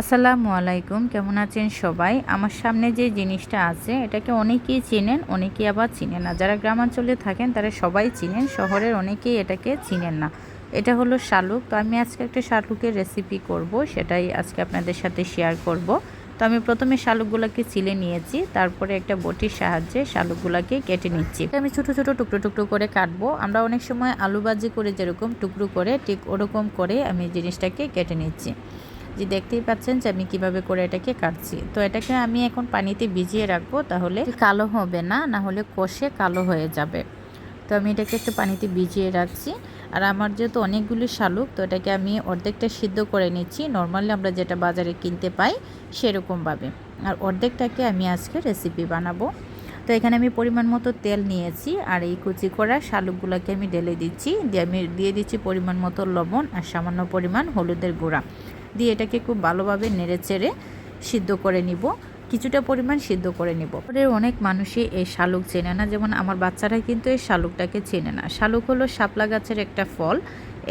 আসসালামু আলাইকুম, কেমন আছেন সবাই? আমার সামনে যে জিনিসটা আছে, এটাকে অনেকেই চিনেন, অনেকেই আবার চিনেন না। যারা গ্রামাঞ্চলে থাকেন, তারা সবাই চিনেন, শহরের অনেকেই এটাকে চিনেন না। এটা হলো শালুক। তো আমি আজকে একটা শালুকের রেসিপি করব, সেটাই আজকে আপনাদের সাথে শেয়ার করব। তো আমি প্রথমে শালুকগুলোকে চিলে নিয়েছি, তারপরে একটা বটির সাহায্যে শালুকগুলোকে কেটে নিচ্ছি। আমি ছোট ছোট, টুকরো টুকরো করে কাটবো। আমরা অনেক সময় আলু ভাজি করে যেরকম টুকরো করে, ঠিক ওরকম করে আমি জিনিসটাকে কেটে নিচ্ছি। যে দেখতেই পাচ্ছেন যে আমি কীভাবে করে এটাকে কাটছি। তো এটাকে আমি এখন পানিতে ভিজিয়ে রাখব তাহলে কালো হবে না না হলে কষে কালো হয়ে যাবে। তো আমি এটাকে একটু পানিতে ভিজিয়ে রাখছি। আর আমার যেহেতু অনেকগুলি শালুক, তো এটাকে আমি অর্ধেকটা সিদ্ধ করে নিচ্ছি। নর্মালি আমরা যেটা বাজারে কিনতে পাই সেরকমভাবে। আর অর্ধেকটাকে আমি আজকে রেসিপি বানাবো। তো এখানে আমি পরিমাণ মতো তেল নিয়েছি আর এই কুচি করা শালুকগুলোকে আমি ঢেলে দিচ্ছি। দিয়ে আমি দিয়ে দিচ্ছি পরিমাণ মতো লবণ আর সামান্য পরিমাণ হলুদের গুঁড়া। দিয়ে এটাকে খুব ভালোভাবে নেড়ে চেড়ে সিদ্ধ করে নিব। কিছুটা পরিমাণ সিদ্ধ করে নেব। পরের অনেক মানুষই এই শালুক চেনে না। যেমন আমার বাচ্চারা কিন্তু এই শালুকটাকে চেনে না। শালুক হলো শাপলা গাছের একটা ফল।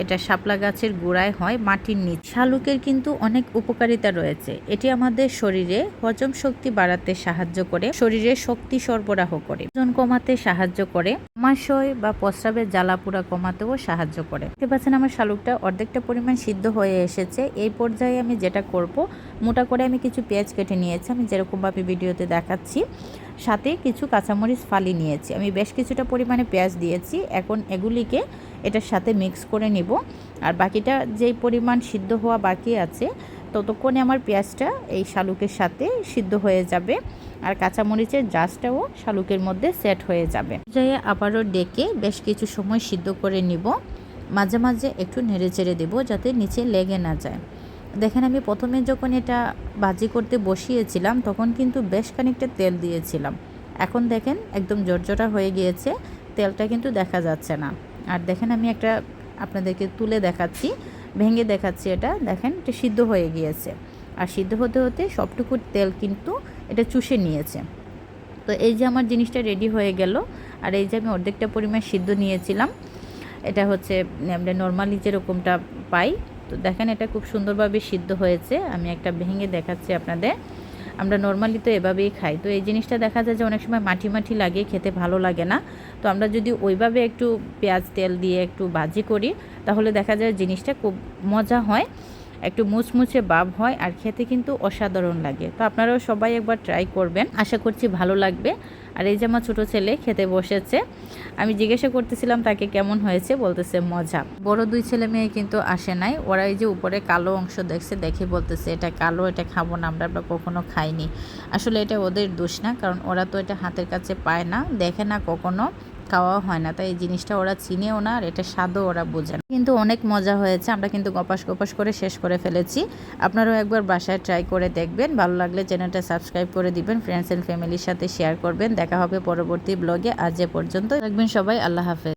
এটা শাপলা গাছের গোড়ায় হয় মাটির নিচ। শালুকের কিন্তু অনেক উপকারিতা রয়েছে। এটি আমাদের শরীরে হজম শক্তি বাড়াতে সাহায্য করে, শরীরে শক্তি সরবরাহ করে, ওজন কমাতে সাহায্য করে আমাশয় বা প্রস্রাবের জ্বালাপুরা কমাতেও সাহায্য করে। দেখতে পাচ্ছেন আমার শালুকটা অর্ধেকটা পরিমাণ সিদ্ধ হয়ে এসেছে। এই পর্যায়ে আমি যেটা করব, মোটা করে আমি কিছু পেঁয়াজ কেটে নিয়েছি। আমি যেরকমভাবে ভিডিওতে দেখাচ্ছি। সাথে কিছু কাঁচামরিচ ফালি নিয়েছি। আমি বেশ কিছুটা পরিমাণে পেঁয়াজ দিয়েছি। এখন এগুলিকে এটার সাথে মিক্স করে নিব। আর বাকিটা যেই পরিমাণ সিদ্ধ হওয়া বাকি আছে, ততক্ষণে আমার পেঁয়াজটা এই শালুকের সাথে সিদ্ধ হয়ে যাবে। আর কাঁচামরিচের জাসটাও শালুকের মধ্যে সেট হয়ে যাবে। যাই আবারও ডেকে বেশ কিছু সময় সিদ্ধ করে নিব। মাঝে মাঝে একটু নেড়ে চেড়ে দেবো যাতে নিচে লেগে না যায়। দেখেন আমি প্রথমে যখন এটা ভাজি করতে বসিয়েছিলাম, তখন কিন্তু বেশ খানিকটা তেল দিয়েছিলাম। এখন দেখেন একদম জর্জরা হয়ে গিয়েছে, তেলটা কিন্তু দেখা যাচ্ছে না। আর দেখেন আমি একটা আপনাদেরকে তুলে দেখাচ্ছি, ভেঙে দেখাচ্ছি এটা। দেখেন এটা সিদ্ধ হয়ে গিয়েছে। আর সিদ্ধ হতে হতে সবটুকু তেল কিন্তু এটা চুষে নিয়েছে। তো এই যে আমার জিনিসটা রেডি হয়ে গেল, আর এই যে আমি অর্ধেকটা পরিমাণ সিদ্ধ নিয়েছিলাম, এটা হচ্ছে আমরা নর্মালি যেরকমটা পাই তো দেখেন এটা খুব সুন্দরভাবে সিদ্ধ হয়েছে। আমি একটা ভেঙে দেখাচ্ছি আপনাদের। আমরা নর্মালি তো এভাবেই খাই। তো এই জিনিসটা দেখা যায় যে অনেক সময় মাটি মাটি লাগে, খেতে ভালো লাগে না। তো আমরা যদি ওইভাবে একটু পেঁয়াজ তেল দিয়ে একটু ভাজি করি, তাহলে দেখা যায় জিনিসটা খুব মজা হয়, একটু মুচমুচে ভাব হয় আর খেতে কিন্তু অসাধারণ লাগে। তো আপনারাও সবাই একবার ট্রাই করবেন। আশা করছি ভালো লাগবে। আর এই যে আমার ছোটো ছেলে খেতে বসেছে আমি জিজ্ঞাসা করতেছিলাম, তাকে কেমন হয়েছে? বলতেছে, মজা। বড় দুই ছেলে মেয়ে কিন্তু আসে নাই। ওরা এই যে উপরে কালো অংশ দেখছে, দেখে বলতেছে, এটা কালো, এটা খাব না, আমরা আমরা কখনো খাইনি। আসলে এটা ওদের দোষ না, কারণ ওরা তো এটা হাতের কাছে পায় না, দেখে না কখনো। খাওয়া হয় না। তাই এই জিনিসটা ওরা চিনেও না আর এটা স্বাদও ওরা বোঝে না। কিন্তু অনেক মজা হয়েছে, আমরা কিন্তু গপাস গপাস করে শেষ করে ফেলেছি। আপনারাও একবার বাসায় ট্রাই করে দেখবেন। ভালো লাগলে চ্যানেলটা সাবস্ক্রাইব করে দিবেন ফ্রেন্ডস অ্যান্ড ফ্যামিলির সাথে শেয়ার করবেন। দেখা হবে পরবর্তী ব্লগে আজ এ পর্যন্ত রাখবেন সবাই, আল্লাহ হাফেজ।